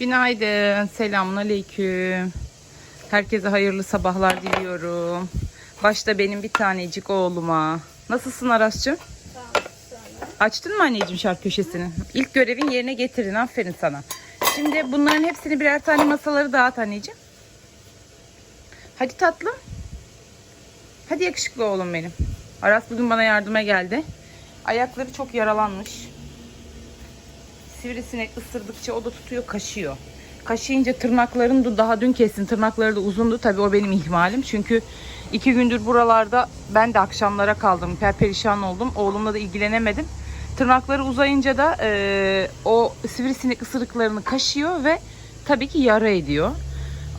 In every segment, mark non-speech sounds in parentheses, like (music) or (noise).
Günaydın, selamun aleyküm. Herkese hayırlı sabahlar diliyorum. Başta benim bir tanecik oğluma. Nasılsın Aras'cığım? Açtın mı anneciğim şark köşesini? İlk görevin yerine getirin. Aferin sana. Şimdi bunların hepsini birer tane masaları dağıt anneciğim. Hadi tatlım. Hadi yakışıklı oğlum benim. Aras bugün bana yardıma geldi. Ayakları çok yaralanmış. Sivrisinek ısırdıkça o da tutuyor kaşıyor. Kaşıyınca tırnaklarını da daha dün kestim. Tırnakları da uzundu. Tabii o benim ihmalim. Çünkü iki gündür buralarda ben de akşamlara kaldım. Perperişan oldum. Oğlumla da ilgilenemedim. Tırnakları uzayınca da e, o sivrisinek ısırıklarını kaşıyor ve tabii ki yara ediyor.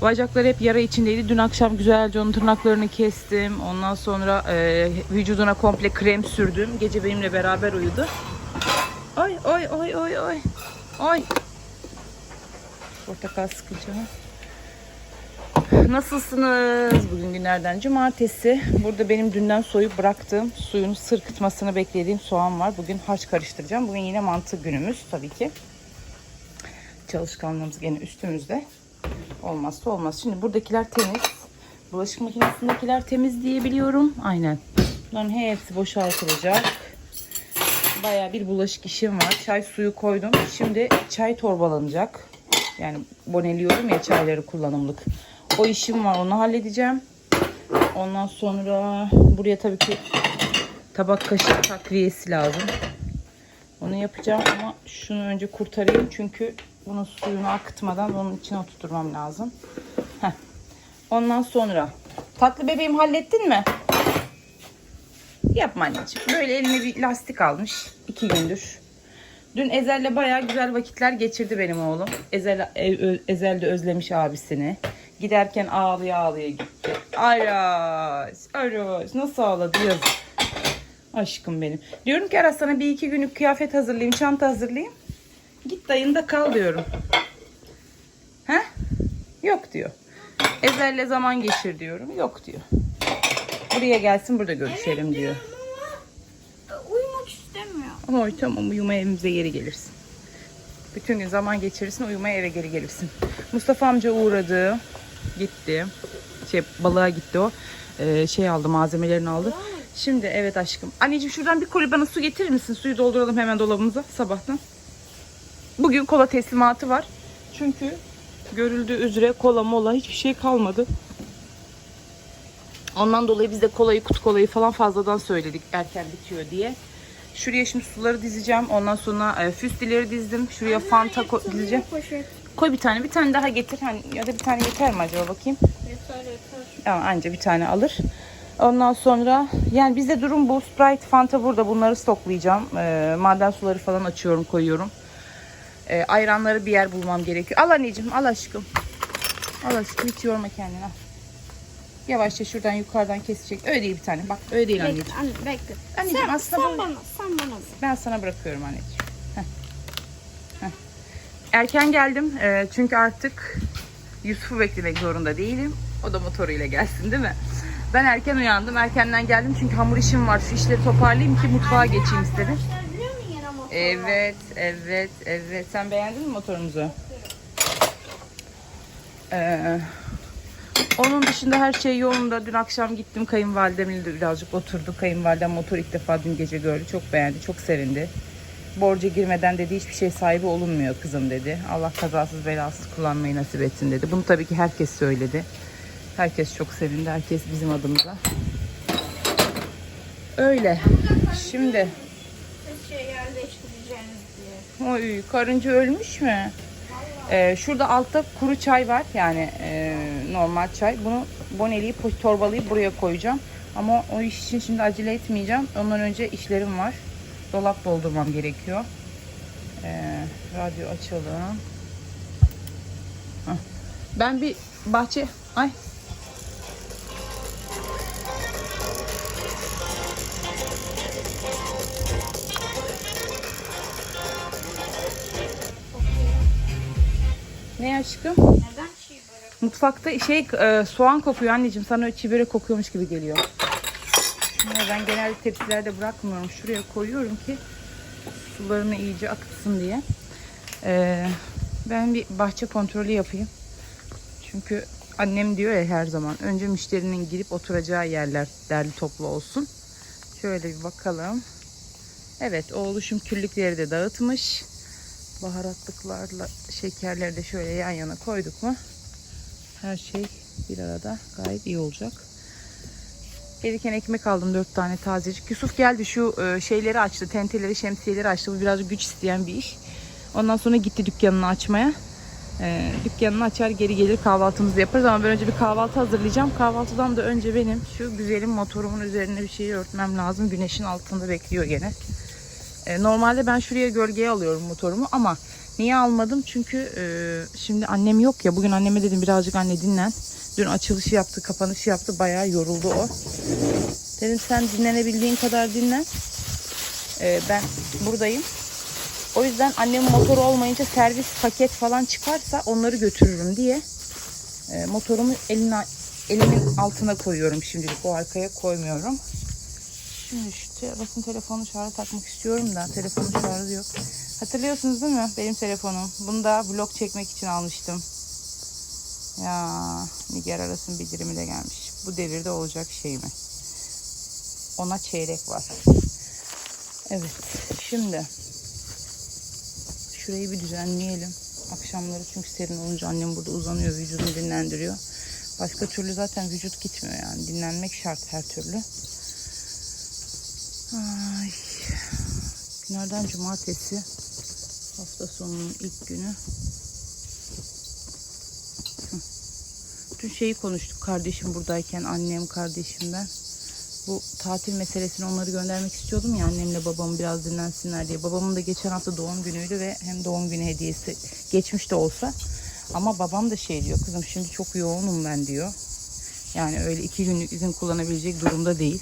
Bacakları hep yara içindeydi. Dün akşam güzelce onun tırnaklarını kestim. Ondan sonra e, vücuduna komple krem sürdüm. Gece benimle beraber uyudu. Oy oy oy oy oy. Oy. Portakal sıkacağım. Nasılsınız? Bugün günlerden cumartesi. Burada benim dünden soyup bıraktığım suyun sırkıtmasını beklediğim soğan var. Bugün harç karıştıracağım. Bugün yine mantı günümüz tabii ki. Çalışkanlığımız gene üstümüzde. Olmazsa olmaz. Şimdi buradakiler temiz. Bulaşık makinesindekiler temiz diyebiliyorum. Aynen. Bunların hepsi boşaltılacak. Baya bir bulaşık işim var. Çay suyu koydum. Şimdi çay torbalanacak. Yani boneliyorum ya çayları kullanımlık. O işim var. Onu halledeceğim. Ondan sonra buraya tabii ki tabak kaşık takviyesi lazım. Onu yapacağım ama şunu önce kurtarayım çünkü bunun suyunu akıtmadan onun içine oturtmam lazım. Heh. Ondan sonra tatlı bebeğim hallettin mi? Yapma anneciğim. Böyle eline bir lastik almış. iki gündür. Dün Ezel'le bayağı güzel vakitler geçirdi benim oğlum. Ezel, e- Ezel de özlemiş abisini. Giderken ağlaya ağlaya gitti. Aras, Aras nasıl ağladı yazık. Aşkım benim. Diyorum ki Aras sana bir iki günlük kıyafet hazırlayayım, çanta hazırlayayım. Git dayında kal diyorum. He? Yok diyor. Ezel'le zaman geçir diyorum. Yok diyor. Buraya gelsin burada görüşelim diyor. Uyumak istemiyor. Ama tamam uyumaya evimize geri gelirsin. Bütün gün zaman geçirirsin uyumaya eve geri gelirsin. Mustafa amca uğradı. Gitti. Şey balığa gitti o. Ee, şey aldı malzemelerini aldı. Şimdi evet aşkım. Anneciğim şuradan bir koli bana su getirir misin? Suyu dolduralım hemen dolabımıza sabahtan. Bugün kola teslimatı var. Çünkü görüldüğü üzere kola mola hiçbir şey kalmadı. Ondan dolayı biz de kolayı kutu kolayı falan fazladan söyledik erken bitiyor diye. Şuraya şimdi suları dizeceğim. Ondan sonra e, füstileri dizdim. Şuraya fanta ko- dizeceğim. Poşet. Koy bir tane. Bir tane daha getir. Hani ya da bir tane yeter mi acaba bakayım. Yeter yeter. Ama anca bir tane alır. Ondan sonra yani bizde durum bu. Sprite, Fanta burada. Bunları stoklayacağım. E, maden suları falan açıyorum, koyuyorum. E, ayranları bir yer bulmam gerekiyor. Al anneciğim, al aşkım. Al aşkım, hiç yorma kendini. al. Yavaşça şuradan yukarıdan kesecek. Öyle değil bir tane. Bak öyle değil anneciğim. Bekle anne bekle. Anneciğim sen, aslında sen bu- bana sen bana. Ben sana bırakıyorum anneciğim. Heh. Heh. Erken geldim e, çünkü artık Yusuf'u beklemek zorunda değilim. O da motoruyla gelsin değil mi? Ben erken uyandım. Erkenden geldim çünkü hamur işim var. Şu işleri toparlayayım ki mutfağa geçeyim istedim. Evet, evet, evet. Sen beğendin mi motorumuzu? Ee, onun dışında her şey yolunda. Dün akşam gittim kayınvalidemle de birazcık oturduk. Kayınvalidem motor ilk defa dün gece gördü. Çok beğendi, çok sevindi. Borca girmeden dedi hiçbir şey sahibi olunmuyor kızım dedi. Allah kazasız belasız kullanmayı nasip etsin dedi. Bunu tabii ki herkes söyledi. Herkes çok sevindi. Herkes bizim adımıza. Öyle. Şimdi şey yerleştireceğiniz diye. Oy karınca ölmüş mü? Ee, şurada altta kuru çay var yani e, normal çay. Bunu boneliği po- torbalayıp buraya koyacağım. Ama o iş için şimdi acele etmeyeceğim. Ondan önce işlerim var. Dolap doldurmam gerekiyor. Ee, radyo açalım. Ben bir bahçe... Ay ne aşkım? Neden çiğ börek? Mutfakta şey e, soğan kokuyor anneciğim. Sana çiğ börek kokuyormuş gibi geliyor. Şunları ben genelde tepsilerde bırakmıyorum. Şuraya koyuyorum ki sularını iyice akıtsın diye. E, Ben bir bahçe kontrolü yapayım. Çünkü annem diyor ya her zaman önce müşterinin girip oturacağı yerler derli toplu olsun. Şöyle bir bakalım. Evet o oluşum küllükleri de dağıtmış. Baharatlıklarla şekerleri de şöyle yan yana koyduk mu her şey bir arada gayet iyi olacak. Gelirken ekmek aldım dört tane tazecik. Yusuf geldi şu e, şeyleri açtı. Tenteleri, şemsiyeleri açtı. Bu biraz güç isteyen bir iş. Ondan sonra gitti dükkanını açmaya. E, dükkanını açar geri gelir kahvaltımızı yaparız ama ben önce bir kahvaltı hazırlayacağım. Kahvaltıdan da önce benim şu güzelim motorumun üzerine bir şeyi örtmem lazım. Güneşin altında bekliyor gene. E, normalde ben şuraya gölgeye alıyorum motorumu ama niye almadım? Çünkü e, şimdi annem yok ya. Bugün anneme dedim birazcık anne dinlen. Dün açılışı yaptı, kapanışı yaptı. Bayağı yoruldu o. Dedim sen dinlenebildiğin kadar dinlen. E, ben buradayım. O yüzden annemin motoru olmayınca servis paket falan çıkarsa onları götürürüm diye e, motorumu eline, elimin altına koyuyorum şimdilik. O arkaya koymuyorum. Şimdi şu telefon telefonu şarja takmak istiyorum da telefonun şarjı yok. Hatırlıyorsunuz değil mi? Benim telefonum. Bunu da vlog çekmek için almıştım. Ya Niger arasın bildirimi de gelmiş. Bu devirde olacak şey mi? Ona çeyrek var. Evet. Şimdi şurayı bir düzenleyelim. Akşamları çünkü serin olunca annem burada uzanıyor, vücudunu dinlendiriyor. Başka türlü zaten vücut gitmiyor yani. Dinlenmek şart her türlü. Ay. Günlerden cumartesi. Hafta sonunun ilk günü. Dün şeyi konuştuk kardeşim buradayken. Annem, kardeşim ben. Bu tatil meselesini onları göndermek istiyordum ya annemle babamı biraz dinlensinler diye. Babamın da geçen hafta doğum günüydü ve hem doğum günü hediyesi geçmiş de olsa. Ama babam da şey diyor kızım şimdi çok yoğunum ben diyor. Yani öyle iki günlük izin kullanabilecek durumda değil.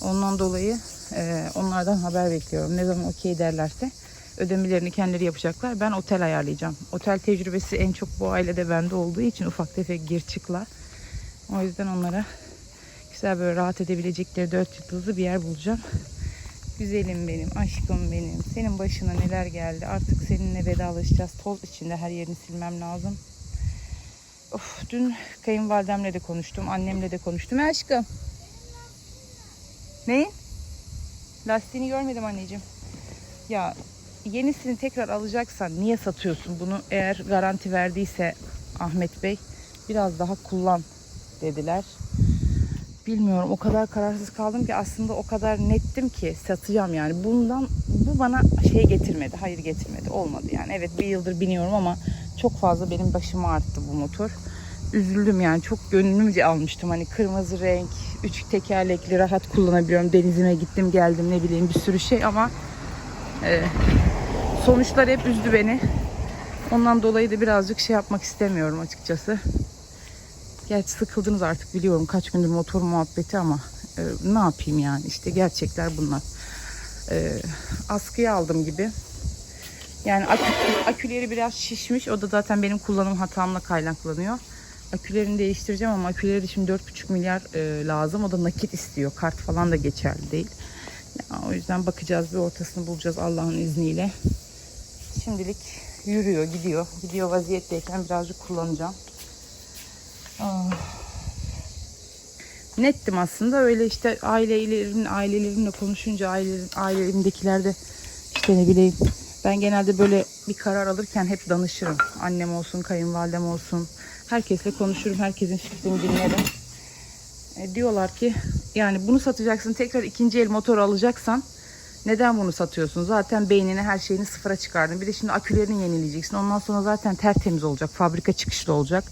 Ondan dolayı e, onlardan haber bekliyorum. Ne zaman okey derlerse ödemelerini kendileri yapacaklar. Ben otel ayarlayacağım. Otel tecrübesi en çok bu ailede bende olduğu için ufak tefek gir çıklar. O yüzden onlara güzel böyle rahat edebilecekleri dört yıldızlı bir yer bulacağım. Güzelim benim, aşkım benim. Senin başına neler geldi. Artık seninle vedalaşacağız. Toz içinde her yerini silmem lazım. Of, dün kayınvalidemle de konuştum. Annemle de konuştum. Aşkım. Neyin? Lastiğini görmedim anneciğim. Ya yenisini tekrar alacaksan niye satıyorsun bunu? Eğer garanti verdiyse Ahmet Bey biraz daha kullan dediler. Bilmiyorum o kadar kararsız kaldım ki aslında o kadar nettim ki satacağım yani. Bundan bu bana şey getirmedi. Hayır getirmedi. Olmadı yani. Evet bir yıldır biniyorum ama çok fazla benim başımı arttı bu motor. Üzüldüm yani çok gönlümce almıştım. Hani kırmızı renk, üç tekerlekli rahat kullanabiliyorum. Denizime gittim geldim ne bileyim bir sürü şey ama e, sonuçlar hep üzdü beni. Ondan dolayı da birazcık şey yapmak istemiyorum açıkçası. Gerçi sıkıldınız artık biliyorum kaç gündür motor muhabbeti ama e, ne yapayım yani işte gerçekler bunlar. E, askıya aldım gibi. Yani akü, aküleri biraz şişmiş. O da zaten benim kullanım hatamla kaynaklanıyor. Akülerini değiştireceğim ama aküleri de şimdi 4,5 milyar e, lazım. O da nakit istiyor. Kart falan da geçerli değil. Ya, o yüzden bakacağız bir ortasını bulacağız Allah'ın izniyle. Şimdilik yürüyor, gidiyor. Gidiyor vaziyetteyken birazcık kullanacağım. Ah. Nettim aslında öyle işte ailelerin ailelerimle konuşunca ailelerin ailelerimdekiler de işte ne bileyim ben genelde böyle bir karar alırken hep danışırım. Annem olsun, kayınvalidem olsun. Herkesle konuşurum, herkesin fikrini dinlerim. E, diyorlar ki yani bunu satacaksın, tekrar ikinci el motor alacaksan neden bunu satıyorsun? Zaten beynini her şeyini sıfıra çıkardın. Bir de şimdi akülerini yenileyeceksin. Ondan sonra zaten tertemiz olacak. Fabrika çıkışlı olacak.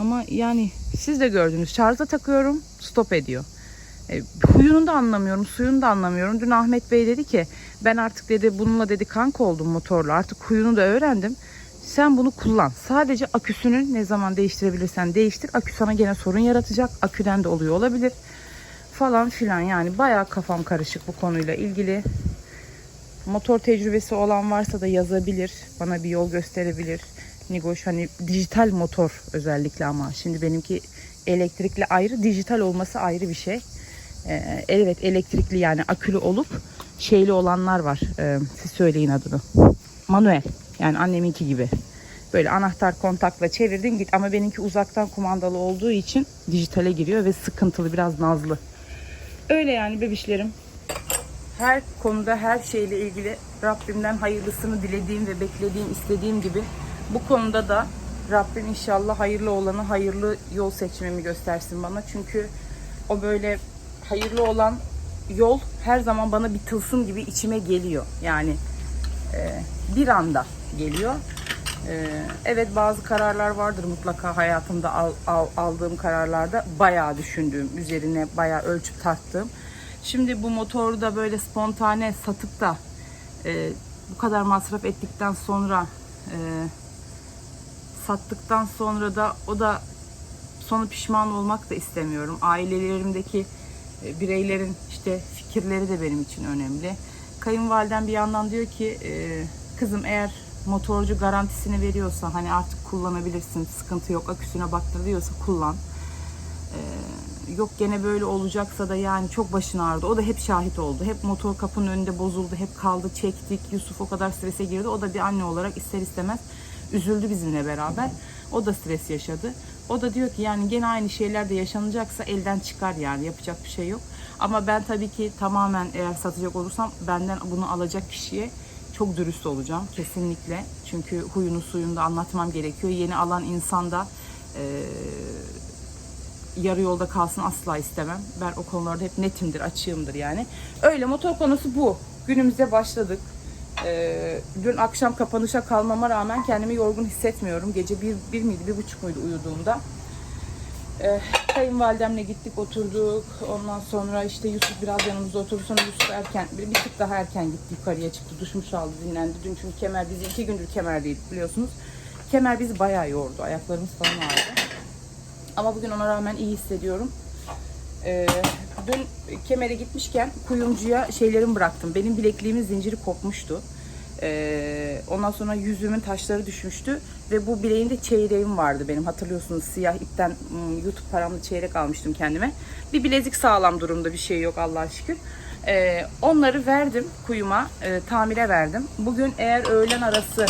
Ama yani siz de gördünüz. Şarja takıyorum stop ediyor. E, huyunu da anlamıyorum, suyunu da anlamıyorum. Dün Ahmet Bey dedi ki ben artık dedi bununla dedi kanka oldum motorla. Artık huyunu da öğrendim. Sen bunu kullan. Sadece aküsünü ne zaman değiştirebilirsen değiştir. Akü sana gene sorun yaratacak. Aküden de oluyor olabilir. Falan filan yani bayağı kafam karışık bu konuyla ilgili. Motor tecrübesi olan varsa da yazabilir. Bana bir yol gösterebilir. Nigoş hani dijital motor özellikle ama şimdi benimki elektrikli ayrı dijital olması ayrı bir şey. Ee, evet elektrikli yani akülü olup şeyli olanlar var. Ee, siz söyleyin adını. Manuel. Yani anneminki gibi. Böyle anahtar kontakla çevirdin git ama benimki uzaktan kumandalı olduğu için dijitale giriyor ve sıkıntılı biraz nazlı. Öyle yani bebişlerim. Her konuda her şeyle ilgili Rabbimden hayırlısını dilediğim ve beklediğim, istediğim gibi bu konuda da Rabbim inşallah hayırlı olanı hayırlı yol seçmemi göstersin bana. Çünkü o böyle hayırlı olan yol her zaman bana bir tılsım gibi içime geliyor. Yani bir anda geliyor. E, evet bazı kararlar vardır mutlaka hayatımda al- al- aldığım kararlarda bayağı düşündüğüm, üzerine bayağı ölçüp tarttığım. Şimdi bu motoru da böyle spontane satıp da e, bu kadar masraf ettikten sonra e, sattıktan sonra da o da sonu pişman olmak da istemiyorum. Ailelerimdeki e, bireylerin işte fikirleri de benim için önemli. Kayınvalidem bir yandan diyor ki e, kızım eğer motorcu garantisini veriyorsa hani artık kullanabilirsin sıkıntı yok aküsüne baktır diyorsa kullan. E, yok gene böyle olacaksa da yani çok başın ağrıdı. O da hep şahit oldu. Hep motor kapının önünde bozuldu. Hep kaldı çektik. Yusuf o kadar strese girdi. O da bir anne olarak ister istemez üzüldü bizimle beraber. O da stres yaşadı. O da diyor ki yani gene aynı şeyler de yaşanacaksa elden çıkar yani yapacak bir şey yok. Ama ben tabii ki tamamen eğer satacak olursam benden bunu alacak kişiye çok dürüst olacağım kesinlikle. Çünkü huyunu suyunu da anlatmam gerekiyor. Yeni alan insan da eee yarı yolda kalsın asla istemem. Ben o konularda hep netimdir, açığımdır yani. Öyle motor konusu bu. Günümüze başladık. Ee, dün akşam kapanışa kalmama rağmen kendimi yorgun hissetmiyorum. Gece bir, bir miydi, bir buçuk muydu uyuduğumda. Ee, kayınvalidemle gittik, oturduk. Ondan sonra işte Yusuf biraz yanımızda oturdu. Sonra Yusuf erken, bir, bir tık daha erken gitti yukarıya çıktı. Duşmuş aldı, dinlendi. Dün çünkü kemer bizi iki gündür kemerdeydik biliyorsunuz. Kemer bizi bayağı yordu. Ayaklarımız falan ağrıdı. Ama bugün ona rağmen iyi hissediyorum. Ee, dün kemere gitmişken kuyumcuya şeylerimi bıraktım. Benim bilekliğimin zinciri kopmuştu. Ee, ondan sonra yüzümün taşları düşmüştü. Ve bu bileğinde çeyreğim vardı benim. Hatırlıyorsunuz siyah ipten hmm, YouTube paramlı çeyrek almıştım kendime. Bir bilezik sağlam durumda bir şey yok Allah'a şükür. Ee, onları verdim kuyuma, e, tamire verdim. Bugün eğer öğlen arası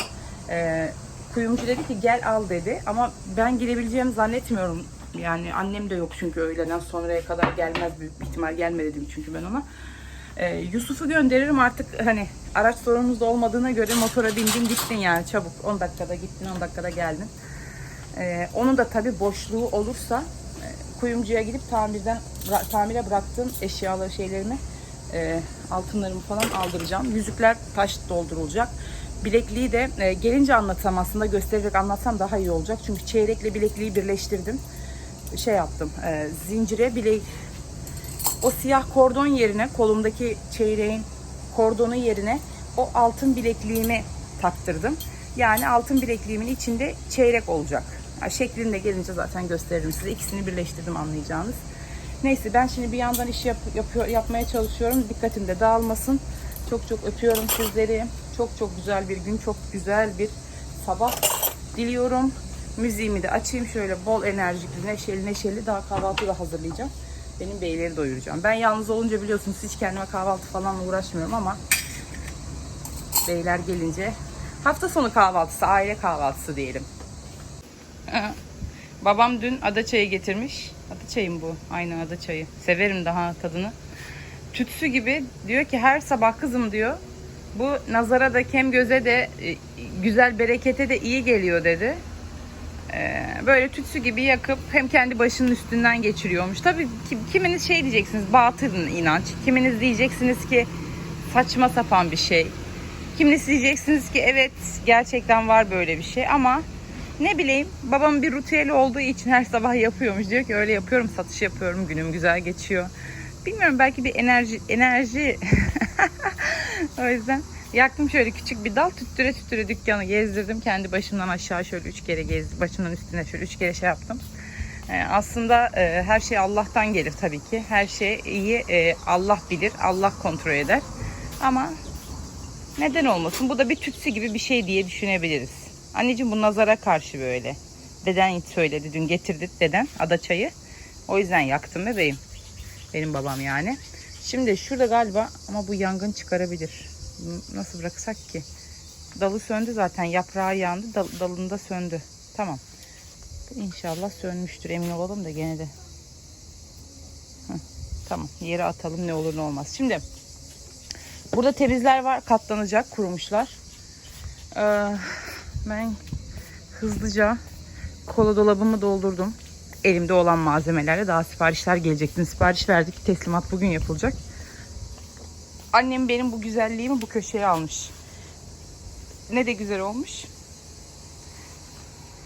e, kuyumcu dedi ki gel al dedi. Ama ben girebileceğimi zannetmiyorum. Yani annem de yok çünkü öğleden sonraya kadar gelmez büyük bir ihtimal gelme dedim çünkü ben ona. Ee, Yusuf'u gönderirim artık hani araç sorunumuz da olmadığına göre motora bindin gittin yani çabuk 10 dakikada gittin 10 dakikada geldin. Ee, onun da tabi boşluğu olursa e, kuyumcuya gidip tamirden tamire bıraktığım eşyaları şeylerimi e, altınlarımı falan aldıracağım. Yüzükler taş doldurulacak. Bilekliği de e, gelince anlatsam aslında göstererek anlatsam daha iyi olacak. Çünkü çeyrekle bilekliği birleştirdim. Şey yaptım. e, zincire bilek o siyah kordon yerine kolumdaki çeyreğin kordonu yerine o altın bilekliğimi taktırdım. Yani altın bilekliğimin içinde çeyrek olacak. Ha, şeklinde gelince zaten gösteririm size. İkisini birleştirdim anlayacağınız. Neyse ben şimdi bir yandan iş yap, yapıyor, yapmaya çalışıyorum. Dikkatim de dağılmasın. Çok çok öpüyorum sizleri. Çok çok güzel bir gün, çok güzel bir sabah diliyorum. Müziğimi de açayım şöyle bol enerjikli, neşeli neşeli daha kahvaltı da hazırlayacağım. Benim beyleri doyuracağım. Ben yalnız olunca biliyorsunuz hiç kendime kahvaltı falan uğraşmıyorum ama beyler gelince hafta sonu kahvaltısı, aile kahvaltısı diyelim. Babam dün ada çayı getirmiş. Ada çayı mı bu? Aynen ada çayı. Severim daha tadını. Tütsü gibi diyor ki her sabah kızım diyor. Bu nazara da kem göze de e, güzel berekete de iyi geliyor dedi. Ee, böyle tütsü gibi yakıp hem kendi başının üstünden geçiriyormuş. Tabii ki- kiminiz şey diyeceksiniz batıl inanç. Kiminiz diyeceksiniz ki saçma sapan bir şey. Kiminiz diyeceksiniz ki evet gerçekten var böyle bir şey ama ne bileyim babam bir ritüeli olduğu için her sabah yapıyormuş. Diyor ki öyle yapıyorum satış yapıyorum günüm güzel geçiyor. Bilmiyorum belki bir enerji enerji (laughs) o yüzden yaktım şöyle küçük bir dal tüttüre tüttüre dükkanı gezdirdim. Kendi başımdan aşağı şöyle üç kere gezdim. Başımdan üstüne şöyle üç kere şey yaptım. Ee, aslında e, her şey Allah'tan gelir tabii ki. Her şey iyi e, Allah bilir. Allah kontrol eder. Ama neden olmasın? Bu da bir tütsü gibi bir şey diye düşünebiliriz. Anneciğim bu nazara karşı böyle. Deden söyledi dün getirdi deden ada çayı. O yüzden yaktım bebeğim. Benim babam yani. Şimdi şurada galiba ama bu yangın çıkarabilir. Nasıl bıraksak ki? Dalı söndü zaten. Yaprağı yandı. Dal- dalında söndü. Tamam. İnşallah sönmüştür. Emin olalım da gene de. Tamam. Yere atalım ne olur ne olmaz. Şimdi burada temizler var. Katlanacak. Kurumuşlar. Ee, ben hızlıca kola dolabımı doldurdum. Elimde olan malzemelerle daha siparişler gelecek. Sipariş verdik. Teslimat bugün yapılacak. Annem benim bu güzelliğimi bu köşeye almış. Ne de güzel olmuş.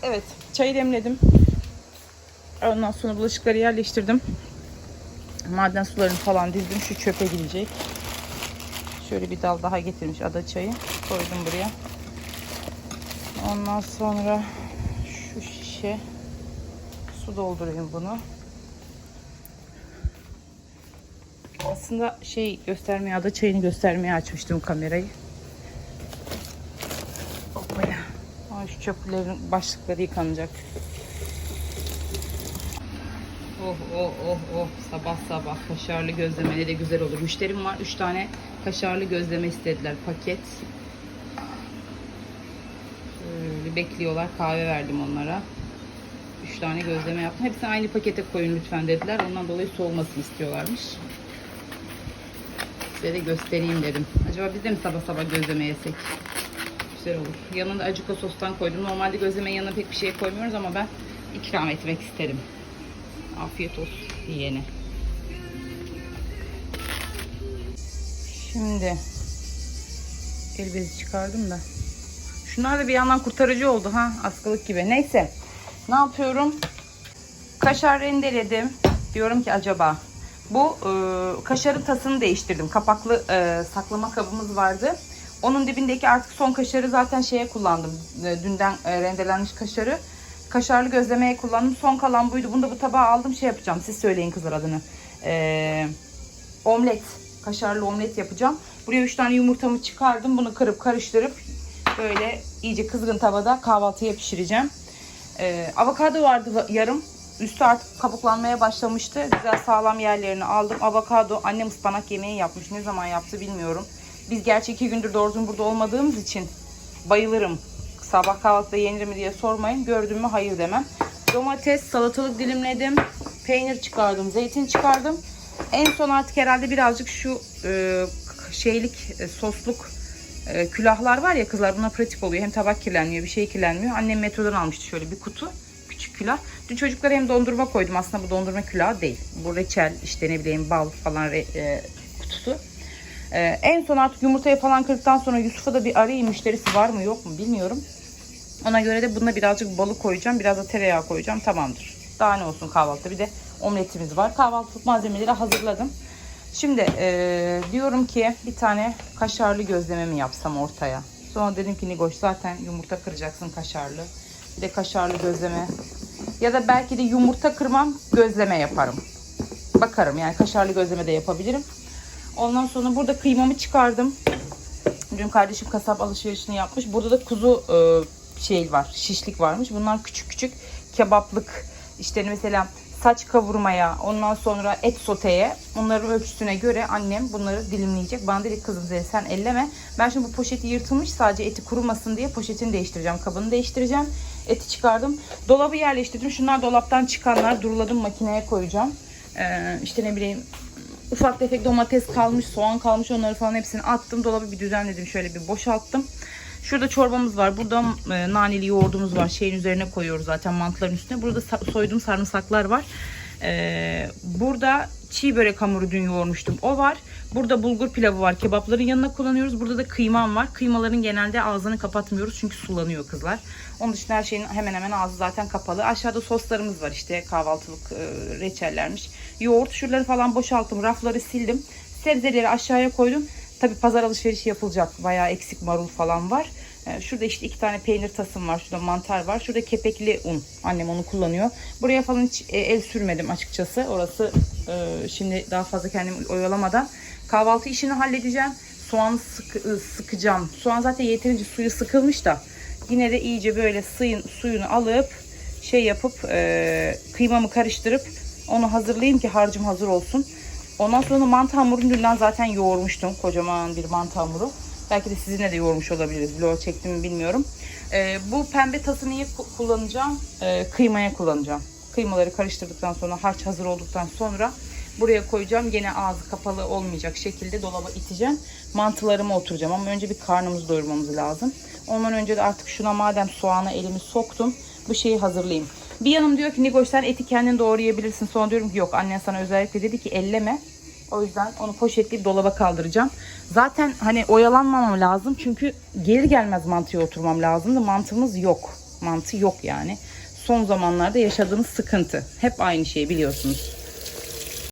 Evet, çayı demledim. Ondan sonra bulaşıkları yerleştirdim. Maden sularını falan dizdim. Şu çöpe gidecek. Şöyle bir dal daha getirmiş ada çayı. Koydum buraya. Ondan sonra şu şişe su doldurayım bunu. Aslında şey göstermeye, ada çayını göstermeye açmıştım kamerayı. Hoppaya. Ay şu çöplerin başlıkları yıkanacak. Oh oh oh oh sabah sabah kaşarlı gözleme ne de güzel olur. Müşterim var 3 tane kaşarlı gözleme istediler paket. Böyle bekliyorlar kahve verdim onlara. 3 tane gözleme yaptım. Hepsini aynı pakete koyun lütfen dediler. Ondan dolayı soğumasını istiyorlarmış. Size de göstereyim dedim. Acaba biz de mi sabah sabah gözleme yesek? Güzel olur. Yanında acıka sostan koydum. Normalde gözlemenin yanına pek bir şey koymuyoruz ama ben ikram etmek isterim. Afiyet olsun yiyene. Şimdi el bezi çıkardım da. Şunlar da bir yandan kurtarıcı oldu ha askılık gibi. Neyse. Ne yapıyorum? Kaşar rendeledim. Diyorum ki acaba bu e, kaşarın tasını değiştirdim. Kapaklı e, saklama kabımız vardı. Onun dibindeki artık son kaşarı zaten şeye kullandım. E, dünden e, rendelenmiş kaşarı. Kaşarlı gözlemeye kullandım. Son kalan buydu. Bunu da bu tabağa aldım. Şey yapacağım. Siz söyleyin kızlar adını. E, omlet. Kaşarlı omlet yapacağım. Buraya 3 tane yumurtamı çıkardım. Bunu kırıp karıştırıp böyle iyice kızgın tavada kahvaltıya pişireceğim. Ee, avokado vardı yarım. Üstü artık kabuklanmaya başlamıştı. Güzel sağlam yerlerini aldım. Avokado annem ıspanak yemeği yapmış. Ne zaman yaptı bilmiyorum. Biz gerçi iki gündür doğru düzgün burada olmadığımız için bayılırım. Sabah kahvaltıda yenir mi diye sormayın. Gördüm mü hayır demem. Domates, salatalık dilimledim. Peynir çıkardım, zeytin çıkardım. En son artık herhalde birazcık şu e, şeylik, e, sosluk e, külahlar var ya kızlar buna pratik oluyor. Hem tabak kirlenmiyor bir şey kirlenmiyor. Annem metrodan almıştı şöyle bir kutu. Küçük külah. Dün çocuklara hem dondurma koydum. Aslında bu dondurma külahı değil. Bu reçel işte ne bileyim bal falan re- e, kutusu. E, en son artık yumurtayı falan kırdıktan sonra Yusuf'a da bir arayayım müşterisi var mı yok mu bilmiyorum. Ona göre de buna birazcık balık koyacağım. Biraz da tereyağı koyacağım. Tamamdır. Daha ne olsun kahvaltıda. Bir de omletimiz var. Kahvaltılık malzemeleri hazırladım. Şimdi eee, diyorum ki bir tane kaşarlı gözleme mi yapsam ortaya. Sonra dedim ki Nigoş zaten yumurta kıracaksın kaşarlı. Bir de kaşarlı gözleme. Ya da belki de yumurta kırmam gözleme yaparım. Bakarım yani kaşarlı gözleme de yapabilirim. Ondan sonra burada kıymamı çıkardım. Dün kardeşim kasap alışverişini yapmış. Burada da kuzu e, şey var, şişlik varmış. Bunlar küçük küçük kebaplık işte mesela saç kavurmaya, ondan sonra et soteye, onların ölçüsüne göre annem bunları dilimleyecek. Bana dedi kızım dedi sen elleme. Ben şimdi bu poşeti yırtılmış sadece eti kurumasın diye poşetini değiştireceğim, kabını değiştireceğim. Eti çıkardım. Dolabı yerleştirdim. Şunlar dolaptan çıkanlar duruladım makineye koyacağım. Ee, işte ne bileyim ufak tefek domates kalmış, soğan kalmış onları falan hepsini attım. Dolabı bir düzenledim. Şöyle bir boşalttım. Şurada çorbamız var. Burada e, naneli yoğurdumuz var. Şeyin üzerine koyuyoruz zaten mantıların üstüne. Burada soyduğum sarımsaklar var. Ee, burada çiğ börek hamuru dün yoğurmuştum. O var. Burada bulgur pilavı var. Kebapların yanına kullanıyoruz. Burada da kıymam var. Kıymaların genelde ağzını kapatmıyoruz çünkü sulanıyor kızlar. Onun dışında her şeyin hemen hemen ağzı zaten kapalı. Aşağıda soslarımız var işte kahvaltılık e, reçellermiş. Yoğurt şuraları falan boşalttım. Rafları sildim. Sebzeleri aşağıya koydum. Tabi pazar alışverişi yapılacak. Bayağı eksik marul falan var. Ee, Şurada işte iki tane peynir tasım var. Şurada mantar var. Şurada kepekli un. Annem onu kullanıyor. Buraya falan hiç el sürmedim açıkçası. Orası e, şimdi daha fazla kendimi oyalamadan. Kahvaltı işini halledeceğim. Soğanı sık, ı, sıkacağım. Soğan zaten yeterince suyu sıkılmış da. Yine de iyice böyle suyun, suyunu alıp şey yapıp e, kıymamı karıştırıp onu hazırlayayım ki harcım hazır olsun. Ondan sonra mantı hamurunu dünden zaten yoğurmuştum. Kocaman bir mantı hamuru. Belki de sizinle de yoğurmuş olabiliriz. Vlog çektim mi bilmiyorum. Ee, bu pembe tası niye ku- kullanacağım? Ee, kıymaya kullanacağım. Kıymaları karıştırdıktan sonra harç hazır olduktan sonra buraya koyacağım. Gene ağzı kapalı olmayacak şekilde dolaba iteceğim. Mantılarıma oturacağım ama önce bir karnımızı doyurmamız lazım. Ondan önce de artık şuna madem soğana elimi soktum bu şeyi hazırlayayım. Bir yanım diyor ki Nigoş sen eti kendin doğrayabilirsin. Sonra diyorum ki yok annen sana özellikle dedi ki elleme. O yüzden onu poşetleyip dolaba kaldıracağım. Zaten hani oyalanmamam lazım. Çünkü gelir gelmez mantıya oturmam lazımdı. Mantımız yok. Mantı yok yani. Son zamanlarda yaşadığımız sıkıntı. Hep aynı şey biliyorsunuz.